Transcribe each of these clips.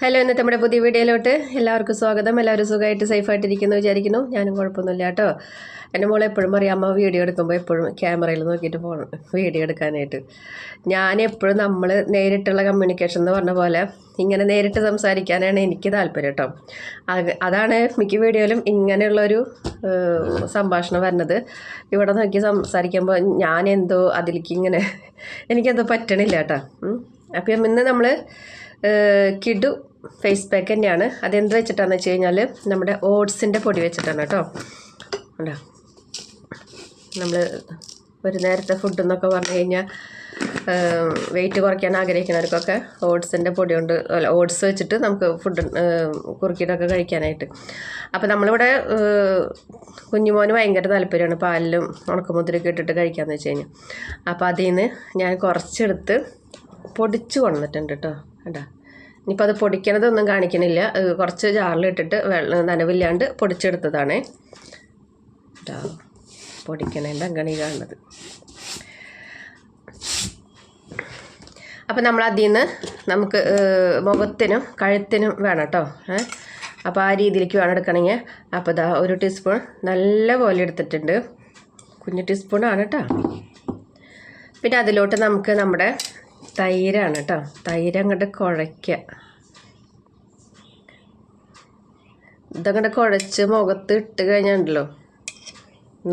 Hello ഇന്നത്തെ നമ്മുടെ പുതിയ വീഡിയോയിലോട്ട് എല്ലാവർക്കും സ്വാഗതം. എല്ലാവരും സുഖമായിട്ട് സേഫായിട്ടിരിക്കുന്നു വിചാരിക്കുന്നു. ഞാനും കുഴപ്പമൊന്നുമില്ല കേട്ടോ. എന്റെ മോളെ എപ്പോഴും പറയും അമ്മ വീഡിയോ എടുക്കുമ്പോൾ എപ്പോഴും ക്യാമറയിൽ നോക്കിയിട്ട് പോകണം വീഡിയോ എടുക്കാനായിട്ട്. ഞാൻ എപ്പോഴും നമ്മൾ നേരിട്ടുള്ള കമ്മ്യൂണിക്കേഷൻ എന്ന് പറഞ്ഞ പോലെ ഇങ്ങനെ നേരിട്ട് സംസാരിക്കാനാണ് എനിക്ക് താല്പര്യം കേട്ടോ. അതാണ് മിക്ക വീഡിയോയിലും ഇങ്ങനെയുള്ളൊരു സംഭാഷണം വരുന്നത്. ഇവിടെ നോക്കി സംസാരിക്കുമ്പോൾ ഞാൻ എന്തോ അതിലേക്ക് ഇങ്ങനെ എനിക്കെന്തോ പറ്റണില്ല കേട്ടോ. അപ്പം ഇന്ന് നമ്മൾ കിഡു ഫേസ് പാക്ക് തന്നെയാണ്. അതെന്ത് വെച്ചിട്ടാന്ന് വെച്ച് കഴിഞ്ഞാൽ നമ്മുടെ ഓട്സിന്റെ പൊടി വെച്ചിട്ടാണ് കേട്ടോ. ഉണ്ടോ നമ്മൾ ഒരു നേരത്തെ ഫുഡ് എന്നൊക്കെ പറഞ്ഞു കഴിഞ്ഞാൽ വെയിറ്റ് കുറയ്ക്കാൻ ആഗ്രഹിക്കുന്നവർക്കൊക്കെ ഓട്സിന്റെ പൊടി കൊണ്ട് അല്ല ഓട്സ് വെച്ചിട്ട് നമുക്ക് ഫുഡ് കുറുക്കിയിട്ടൊക്കെ കഴിക്കാനായിട്ട്. അപ്പോൾ നമ്മളിവിടെ കുഞ്ഞുമോന് ഭയങ്കര താല്പര്യമാണ് പാലിലും ഉണക്കമുതിരൊക്കെ ഇട്ടിട്ട് കഴിക്കാമെന്ന് വെച്ച് കഴിഞ്ഞാൽ അപ്പോൾ അതിൽ നിന്ന് ഞാൻ കുറച്ചെടുത്ത് പൊടിച്ച് കൊണ്ടുവന്നിട്ടുണ്ട് കേട്ടോ. കേട്ടോ ഇനിയിപ്പോൾ അത് പൊടിക്കണതൊന്നും കാണിക്കണില്ല. കുറച്ച് ജാറിലിട്ടിട്ട് വെള്ളം നനവില്ലാണ്ട് പൊടിച്ചെടുത്തതാണ്. പൊടിക്കണേന്റെ അങ്ങനെ കാണുന്നത്. അപ്പോൾ നമ്മൾ അതിൽ നിന്ന് നമുക്ക് മുഖത്തിനും കഴുത്തിനും വേണം കേട്ടോ അപ്പോൾ ആ രീതിയിലേക്ക് വേണം എടുക്കണമെങ്കിൽ അപ്പോൾ ഇതാ ഒരു ടീസ്പൂൺ നല്ല പോലെ എടുത്തിട്ടുണ്ട്. കുഞ്ഞു ടീസ്പൂണാണ് കേട്ടോ പിന്നെ അതിലോട്ട് നമുക്ക് നമ്മുടെ തൈരാണ് കേട്ടോ. തൈര് അങ്ങോട്ട് കുഴയ്ക്കുക ഇതങ്ങോട്ട് കുഴച്ച് മുഖത്ത് ഇട്ട് കഴിഞ്ഞാണ്ടല്ലോ.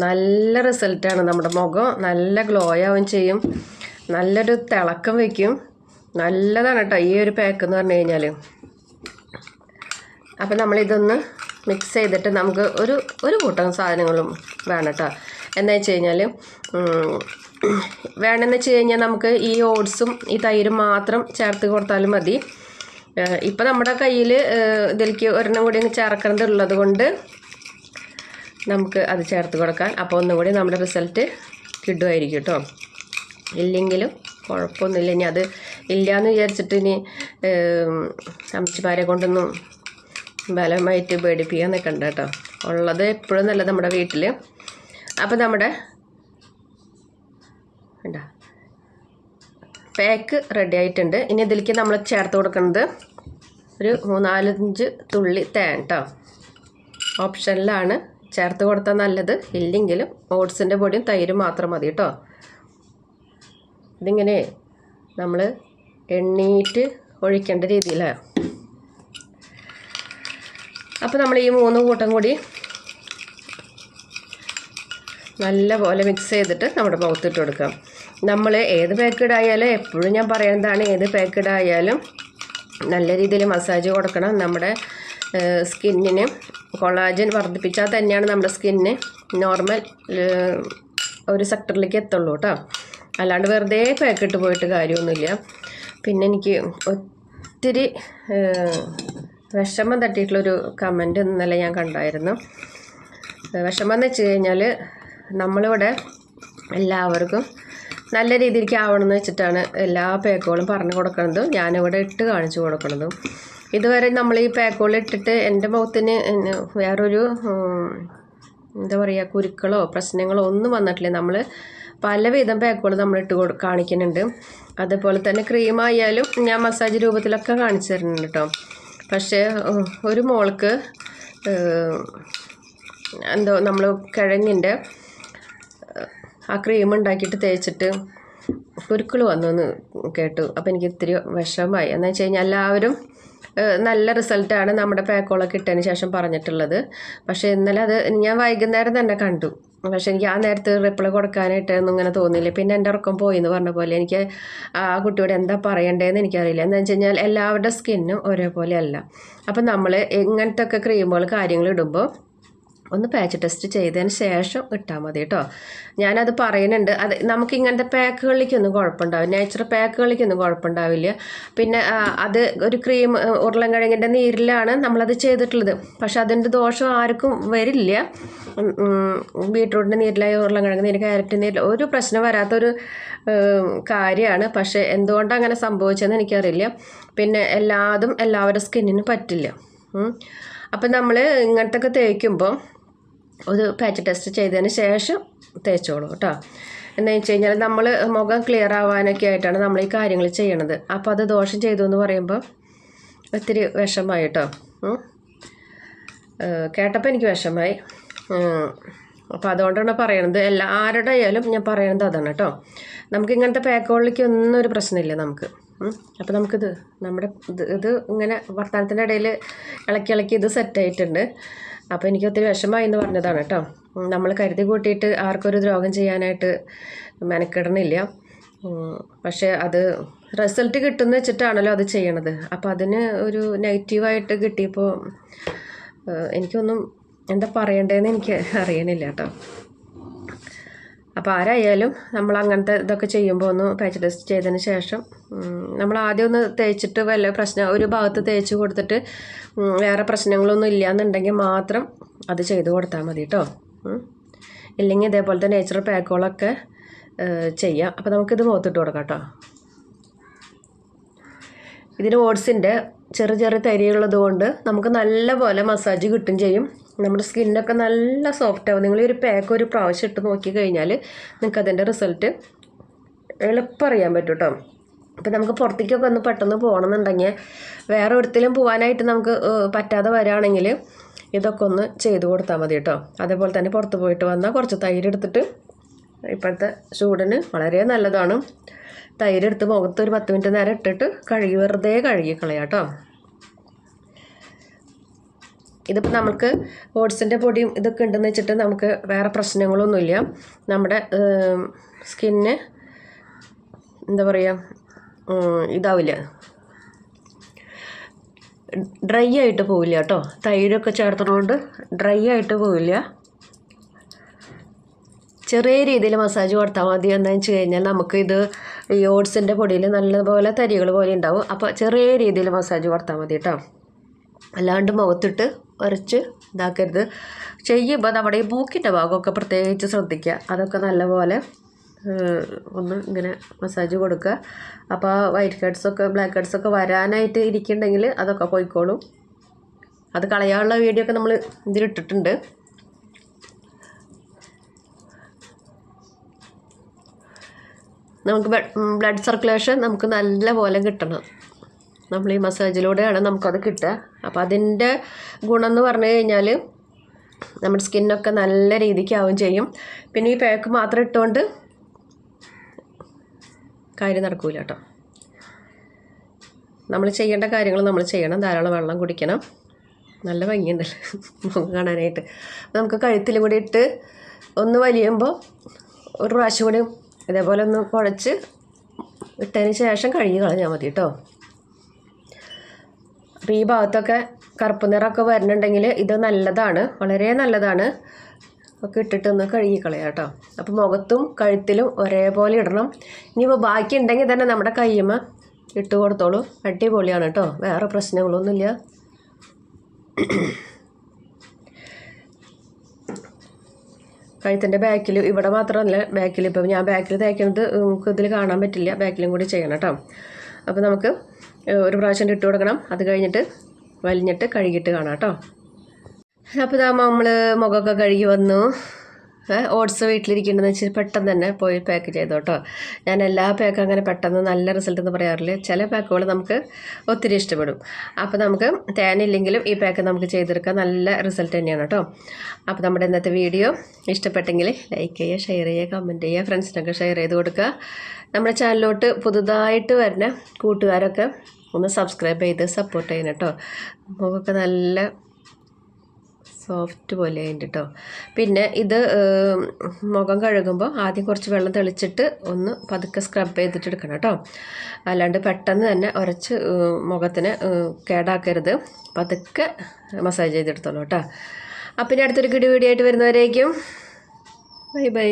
നല്ല റിസൾട്ടാണ് നമ്മുടെ മുഖം. നല്ല ഗ്ലോ ആവുകയും ചെയ്യും. നല്ലൊരു തിളക്കം വയ്ക്കും. നല്ലതാണ് കേട്ടോ ഈ ഒരു പാക്ക് എന്ന് പറഞ്ഞു കഴിഞ്ഞാൽ അപ്പം നമ്മളിതൊന്ന് മിക്സ് ചെയ്തിട്ട് നമുക്ക് ഒരു ഒരു കൂട്ടം സാധനങ്ങളും വേണം കേട്ടോ. എന്താ വെച്ച് കഴിഞ്ഞാൽ വേണമെന്ന് വെച്ച് കഴിഞ്ഞാൽ നമുക്ക് ഈ ഓട്സും ഈ തൈരും മാത്രം ചേർത്ത് കൊടുത്താലും മതി. ഇപ്പം നമ്മുടെ കയ്യിൽ ഇതിലേക്ക് ഒരെണ്ണം കൂടി ചേർക്കണത് ഉള്ളത് കൊണ്ട് നമുക്ക് അത് ചേർത്ത് കൊടുക്കാം. അപ്പോൾ ഒന്നും കൂടി നമ്മുടെ റിസൾട്ട് കിട്ടുമായിരിക്കും കേട്ടോ ഇല്ലെങ്കിലും കുഴപ്പമൊന്നുമില്ല. ഇനി അത് ഇല്ലയെന്ന് വിചാരിച്ചിട്ട് ഇനി അമ്മച്ചിമാരെ കൊണ്ടൊന്നും ബലമായിട്ട് പേടിപ്പിക്കാൻ നിൽക്കണ്ട കേട്ടോ ഉള്ളത് എപ്പോഴും നല്ലത് നമ്മുടെ വീട്ടിൽ അപ്പോൾ നമ്മുടെ പാക്ക് റെഡി ആയിട്ടുണ്ട്. ഇനി ഇതിലേക്ക് നമ്മൾ ചേർത്ത് കൊടുക്കുന്നത് ഒരു മൂന്നാലഞ്ച് തുള്ളി തേൻ കേട്ടോ ഓപ്ഷനിലാണ് ചേർത്ത് കൊടുത്താൽ നല്ലത്. ഇല്ലെങ്കിലും ഓട്സിന്റെ പൊടിയും തൈരും മാത്രം മതി കേട്ടോ ഇതിങ്ങനെ നമ്മൾ എണ്ണീറ്റ് ഒഴിക്കേണ്ട രീതിയിലാണ് അപ്പോൾ നമ്മൾ ഈ മൂന്ന് കൂട്ടം കൂടി നല്ല പോലെ മിക്സ് ചെയ്തിട്ട് നമ്മുടെ മുഖത്തിട്ട് കൊടുക്കാം. നമ്മൾ ഏത് പാക്കഡ് ആയാലും എപ്പോഴും ഞാൻ പറയുന്നതാണ് ഏത് പാക്കഡ് ആയാലും നല്ല രീതിയിൽ മസാജ് കൊടുക്കണം നമ്മുടെ സ്കിന്നിന്. കൊളാജൻ വർദ്ധിപ്പിച്ചാൽ തന്നെയാണ് നമ്മുടെ സ്കിന്നിന് നോർമൽ ഒരു സെക്ടറിലേക്ക് എത്തുള്ളൂ കേട്ടോ. അല്ലാണ്ട് വെറുതെ പാക്കിട്ട് പോയിട്ട് കാര്യമൊന്നുമില്ല. പിന്നെ എനിക്ക് ഒത്തിരി വിഷമം തട്ടിയിട്ടുള്ളൊരു കമന്റ് ഇന്നലെ ഞാൻ കണ്ടായിരുന്നു. വിഷമം എന്ന് വെച്ച് കഴിഞ്ഞാൽ നമ്മളിവിടെ എല്ലാവർക്കും നല്ല രീതിയിലേക്ക് ആവണമെന്ന് വെച്ചിട്ടാണ് എല്ലാ പാക്കുകളും പറഞ്ഞു കൊടുക്കുന്നതും ഞാനിവിടെ ഇട്ട് കാണിച്ചു കൊടുക്കുന്നതും ഇതുവരെ നമ്മൾ ഈ പാക്കുകൾ ഇട്ടിട്ട് എന്റെ മുഖത്തിന് വേറൊരു എന്താ പറയുക കുരുക്കളോ പ്രശ്നങ്ങളോ ഒന്നും വന്നിട്ടില്ല. നമ്മൾ പലവിധം പാക്കുകൾ നമ്മൾ ഇട്ട് കൊടു കാണിക്കുന്നുണ്ട്. അതുപോലെ തന്നെ ക്രീം ആയാലും ഞാൻ മസാജ് രൂപത്തിലൊക്കെ കാണിച്ചു തരുന്നുണ്ട് കേട്ടോ പക്ഷേ ഒരു മോൾക്ക് എന്തോ നമ്മൾ കിഴങ്ങിന്റെ ആ ക്രീം ഉണ്ടാക്കിയിട്ട് തേച്ചിട്ട് കുരുക്കൾ വന്നു എന്ന് കേട്ടു. അപ്പോൾ എനിക്ക് ഇത്തിരി വിഷമമായി. എന്ന് വെച്ച് കഴിഞ്ഞാൽ എല്ലാവരും നല്ല റിസൾട്ടാണ് നമ്മുടെ പാക്കോളൊക്കെ ഇട്ടതിന് ശേഷം പറഞ്ഞിട്ടുള്ളത്. പക്ഷേ ഇന്നലെ അത് ഞാൻ വൈകുന്നേരം തന്നെ കണ്ടു. പക്ഷേ എനിക്ക് ആ നേരത്ത് റിപ്ലൈ കൊടുക്കാനായിട്ടൊന്നും ഇങ്ങനെ തോന്നിയില്ല. പിന്നെ എന്റെ ഉറക്കം പോയി എന്ന് പറഞ്ഞ പോലെ എനിക്ക് ആ കുട്ടിയോട് എന്താ പറയണ്ടേന്ന് എനിക്കറിയില്ല. എന്ന് വെച്ച് കഴിഞ്ഞാൽ എല്ലാവരുടെ സ്കിന്നും ഒരേപോലെ അല്ല. അപ്പം നമ്മൾ ഇങ്ങനത്തെ ഒക്കെ ക്രീമുകൾ കാര്യങ്ങൾ ഇടുമ്പോൾ ഒന്ന് പാച്ച് ടെസ്റ്റ് ചെയ്തതിന് ശേഷം ഇട്ടാൽ മതി കേട്ടോ ഞാനത് പറയുന്നുണ്ട്. അത് നമുക്ക് ഇങ്ങനത്തെ പാക്കുകളിലേക്കൊന്നും കുഴപ്പമുണ്ടാവില്ല. നാച്ചുറൽ പാക്കുകളിലേക്കൊന്നും കുഴപ്പമുണ്ടാവില്ല. പിന്നെ അത് ഒരു ക്രീം ഉരുളൻകിഴങ്ങിന്റെ നീരിലാണ് നമ്മളത് ചെയ്തിട്ടുള്ളത്. പക്ഷെ അതിന്റെ ദോഷം ആർക്കും വരില്ല. ബീട്രൂട്ടിന്റെ നീരിലായി ഉരുളൻകിഴങ്ങ് നീര് ക്യാരറ്റ് നീരിൽ ഒരു പ്രശ്നം വരാത്തൊരു കാര്യമാണ്. പക്ഷേ എന്തുകൊണ്ടാണ് അങ്ങനെ സംഭവിച്ചതെന്ന് എനിക്കറിയില്ല. പിന്നെ എല്ലാതും എല്ലാവരുടെ സ്കിന്നിന് പറ്റില്ല. അപ്പം നമ്മൾ ഇങ്ങനത്തെ ഒക്കെ തേക്കുമ്പോൾ ഒരു പാച്ച് ടെസ്റ്റ് ചെയ്തതിന് ശേഷം തേച്ചോളൂ കേട്ടോ. എന്ന് വെച്ച് കഴിഞ്ഞാൽ നമ്മൾ മുഖം ക്ലിയർ ആവാനൊക്കെ ആയിട്ടാണ് നമ്മൾ ഈ കാര്യങ്ങൾ ചെയ്യണത്. അപ്പോൾ അത് ദോഷം ചെയ്തു എന്ന് പറയുമ്പോൾ ഒത്തിരി വിഷമായി കേട്ടോ. കേട്ടപ്പോൾ എനിക്ക് വിഷമായി. അപ്പോൾ അതുകൊണ്ടാണ് പറയണത്. എല്ലാ ആരുടെ ആയാലും ഞാൻ പറയണത് അതാണ് കേട്ടോ. നമുക്ക് ഇങ്ങനത്തെ പാക്കുകളിലേക്ക് ഒന്നും ഒരു പ്രശ്നമില്ല നമുക്ക്. അപ്പോൾ നമുക്കിത് നമ്മുടെ ഇത് ഇത് ഇങ്ങനെ വർത്തമാനത്തിന്റെ ഇടയിൽ ഇളക്കി ഇളക്കി ഇത് സെറ്റായിട്ടുണ്ട് അപ്പോൾ എനിക്ക് ഒത്തിരി വിഷമമായി എന്ന് പറഞ്ഞതാണ് കേട്ടോ. നമ്മൾ കരുതി കൂട്ടിയിട്ട് ആർക്കൊരു ദ്രോഹം ചെയ്യാനായിട്ട് മെനക്കെടണില്ല. പക്ഷേ അത് റിസൾട്ട് കിട്ടുന്ന വെച്ചിട്ടാണല്ലോ അത് ചെയ്യണത്. അപ്പോൾ അതിന് ഒരു നെഗറ്റീവായിട്ട് കിട്ടിയപ്പോൾ എനിക്കൊന്നും എന്താ പറയണ്ടതെന്ന് എനിക്ക് അറിയണില്ല കേട്ടോ. അപ്പോൾ ആരായാലും നമ്മൾ അങ്ങനത്തെ ഇതൊക്കെ ചെയ്യുമ്പോൾ ഒന്ന് പാച്ച് ടെസ്റ്റ് ചെയ്തതിന് ശേഷം നമ്മൾ ആദ്യം ഒന്ന് തേച്ചിട്ട് വല്ല പ്രശ്നം ഒരു ഭാഗത്ത് തേച്ച് കൊടുത്തിട്ട് വേറെ പ്രശ്നങ്ങളൊന്നും ഇല്ലയെന്നുണ്ടെങ്കിൽ മാത്രം അത് ചെയ്ത് കൊടുത്താൽ മതി കേട്ടോ. ഇല്ലെങ്കിൽ ഇതേപോലത്തെ നേച്ചുറൽ പാക്കുകളൊക്കെ ചെയ്യാം. അപ്പോൾ നമുക്കിത് മുഖത്തിട്ട് കൊടുക്കാം കേട്ടോ ഇതിന് ഓട്സിന്റെ ചെറിയ ചെറിയ തരിയുള്ളത് കൊണ്ട് നമുക്ക് നല്ലപോലെ മസാജ് കിട്ടും ചെയ്യും. നമ്മുടെ സ്കിന്നൊക്കെ നല്ല സോഫ്റ്റ് ആവും. നിങ്ങൾ ഒരു പാക്ക് ഒരു പ്രാവശ്യം ഇട്ട് നോക്കി കഴിഞ്ഞാൽ നിങ്ങൾക്ക് അതിന്റെ റിസൾട്ട് എളുപ്പം അറിയാൻ പറ്റും കേട്ടോ ഇപ്പം നമുക്ക് പുറത്തേക്കൊക്കെ ഒന്ന് പെട്ടെന്ന് പോകണമെന്നുണ്ടെങ്കിൽ വേറെ ഒരിടത്തിലും പോകാനായിട്ട് നമുക്ക് പറ്റാതെ വരികയാണെങ്കിൽ ഇതൊക്കെ ഒന്ന് ചെയ്ത് കൊടുത്താൽ മതി കേട്ടോ. അതേപോലെ തന്നെ പുറത്ത് പോയിട്ട് വന്നാൽ കുറച്ച് തൈര് എടുത്തിട്ട് ഇപ്പോഴത്തെ ചൂടിന് വളരെ നല്ലതാണ്. തൈരെടുത്ത് മുഖത്ത് ഒരു പത്ത് മിനിറ്റ് നേരം ഇട്ടിട്ട് കഴുകി വെറുതെ കഴുകി കളയാം കേട്ടോ ഇതിപ്പോൾ നമുക്ക് ഓട്സിന്റെ പൊടിയും ഇതൊക്കെ ഉണ്ടെന്ന് വെച്ചിട്ട് നമുക്ക് വേറെ പ്രശ്നങ്ങളൊന്നുമില്ല. നമ്മുടെ സ്കിന്ന് എന്താ പറയുക ഇതാവില്ല. ഡ്രൈ ആയിട്ട് പോവില്ല കേട്ടോ. തൈരൊക്കെ ചേർത്തതുകൊണ്ട് ഡ്രൈ ആയിട്ട് പോവില്ല. ചെറിയ രീതിയിൽ മസാജ് കൊടുത്താൽ മതി എന്താണെന്ന് വെച്ച് കഴിഞ്ഞാൽ നമുക്ക് ഇത് ഈ ഓട്സിന്റെ പൊടിയിൽ നല്ലപോലെ തരികൾ പോലെ ഉണ്ടാവും. അപ്പോൾ ചെറിയ രീതിയിൽ മസാജ് കൊടുത്താൽ മതി കേട്ടോ. അല്ലാണ്ട് മുഖത്തിട്ട് ഉരച്ച് ഇതാക്കരുത്. ചെയ്യുമ്പോൾ നമ്മുടെ ഈ മൂക്കിന്റെ ഭാഗമൊക്കെ പ്രത്യേകിച്ച് ശ്രദ്ധിക്കുക. അതൊക്കെ നല്ലപോലെ ഒന്ന് ഇങ്ങനെ മസാജ് കൊടുക്കുക. അപ്പോൾ വൈറ്റ് ഹെഡ്സൊക്കെ ബ്ലാക്ക് ഹെഡ്സൊക്കെ വരാനായിട്ട് ഇരിക്കുന്നുണ്ടെങ്കിൽ അതൊക്കെ പോയിക്കോളും. അത് കളയാനുള്ള വീഡിയോ ഒക്കെ നമ്മൾ ഇതിലിട്ടിട്ടുണ്ട്. നമുക്ക് ബ്ലഡ് സർക്കുലേഷൻ നമുക്ക് നല്ല പോലെ കിട്ടണം. നമ്മൾ ഈ മസാജിലൂടെയാണ് നമുക്കത് കിട്ടുക. അപ്പോൾ അതിന്റെ ഗുണം എന്ന് പറഞ്ഞു കഴിഞ്ഞാൽ നമ്മുടെ സ്കിന്നൊക്കെ നല്ല രീതിക്കാവും ചെയ്യും. പിന്നെ ഈ പാക്ക് മാത്രം ഇട്ടുകൊണ്ട് കാര്യം നടക്കൂല കേട്ടോ. നമ്മൾ ചെയ്യേണ്ട കാര്യങ്ങൾ നമ്മൾ ചെയ്യണം. ധാരാളം വെള്ളം കുടിക്കണം. നല്ല ഭംഗിയുണ്ടല്ലോ മുഖം കാണാനായിട്ട്. നമുക്ക് കഴുത്തിൽ കൂടി ഇട്ട് ഒന്ന് വലിയുമ്പോൾ ഒരു പ്രാവശ്യം കൂടി ഇതേപോലെ ഒന്ന് കുഴച്ച് ഇട്ടതിന് ശേഷം കഴുകി കളഞ്ഞാൽ മതി കേട്ടോ. അപ്പോൾ ഈ ഭാഗത്തൊക്കെ കറുപ്പ് നിറമൊക്കെ വരുന്നുണ്ടെങ്കിൽ ഇത് നല്ലതാണ് വളരെ നല്ലതാണ്. ഒക്കെ ഇട്ടിട്ട് ഒന്ന് കഴുകി കളയാം കേട്ടോ. അപ്പോൾ മുഖത്തും കഴുത്തിലും ഒരേപോലെ ഇടണം. ഇനിയിപ്പോൾ ബാക്കി ഉണ്ടെങ്കിൽ തന്നെ നമ്മുടെ കയ്യുമ്മ ഇട്ട് കൊടുത്തോളൂ. അടിപൊളിയാണ് കേട്ടോ. വേറെ പ്രശ്നങ്ങളൊന്നുമില്ല. കഴുത്തിന്റെ ബാക്കിൽ ഇവിടെ മാത്രമല്ല ബാക്കിൽ ഇപ്പം ഞാൻ ബാക്കിൽ തേക്കുന്നത് നമുക്ക് ഇതിൽ കാണാൻ പറ്റില്ല. ബാക്കിലും കൂടി ചെയ്യണം കേട്ടോ. അപ്പോൾ നമുക്ക് ഒരു പ്രാവശ്യം ഇട്ട് കൊടുക്കണം. അത് കഴിഞ്ഞിട്ട് വലിഞ്ഞിട്ട് കഴുകിയിട്ട് കാണാം കേട്ടോ. അപ്പോൾ ഇതാ നമ്മൾ മുഖമൊക്കെ കഴുകി വന്നു. ഓട്സ് വീട്ടിലിരിക്കേണ്ടതെന്ന് വെച്ചാൽ പെട്ടെന്ന് തന്നെ പോയി പാക്ക് ചെയ്തു കേട്ടോ ഞാൻ എല്ലാ പാക്കും അങ്ങനെ പെട്ടെന്ന് നല്ല റിസൾട്ട് എന്ന് പറയാറില്ല? ചില പാക്കുകൾ നമുക്ക് ഒത്തിരി ഇഷ്ടപ്പെടും. അപ്പോൾ നമുക്ക് തേനില്ലെങ്കിലും ഈ പാക്ക് നമുക്ക് ചെയ്തെടുക്കാൻ നല്ല റിസൾട്ട് തന്നെയാണ് കേട്ടോ. അപ്പോൾ നമ്മുടെ ഇന്നത്തെ വീഡിയോ ഇഷ്ടപ്പെട്ടെങ്കിൽ ലൈക്ക് ചെയ്യുക ഷെയർ ചെയ്യുക കമന്റ് ചെയ്യുക ഫ്രണ്ട്സിനൊക്കെ ഷെയർ ചെയ്ത് കൊടുക്കുക. നമ്മുടെ ചാനലിലോട്ട് പുതുതായിട്ട് വരുന്ന കൂട്ടുകാരൊക്കെ ഒന്ന് സബ്സ്ക്രൈബ് ചെയ്ത് സപ്പോർട്ട് ചെയ്യണം കേട്ടോ. നമുക്കൊക്കെ നല്ല സോഫ്റ്റ് പോലെ അതിന്റെ കേട്ടോ പിന്നെ ഇത് മുഖം കഴുകുമ്പോൾ ആദ്യം കുറച്ച് വെള്ളം തെളിച്ചിട്ട് ഒന്ന് പതുക്കെ സ്ക്രബ് ചെയ്തിട്ട് എടുക്കണം കേട്ടോ അല്ലാണ്ട് പെട്ടെന്ന് തന്നെ ഉരച്ച് മുഖത്തിന് കേടാക്കരുത്. പതുക്കെ മസാജ് ചെയ്തെടുത്തോളൂ കേട്ടോ അപ്പം ഇനി അടുത്തൊരു കിടി വീഡിയോ ആയിട്ട് വരുന്നവരേക്കും. Bye bye.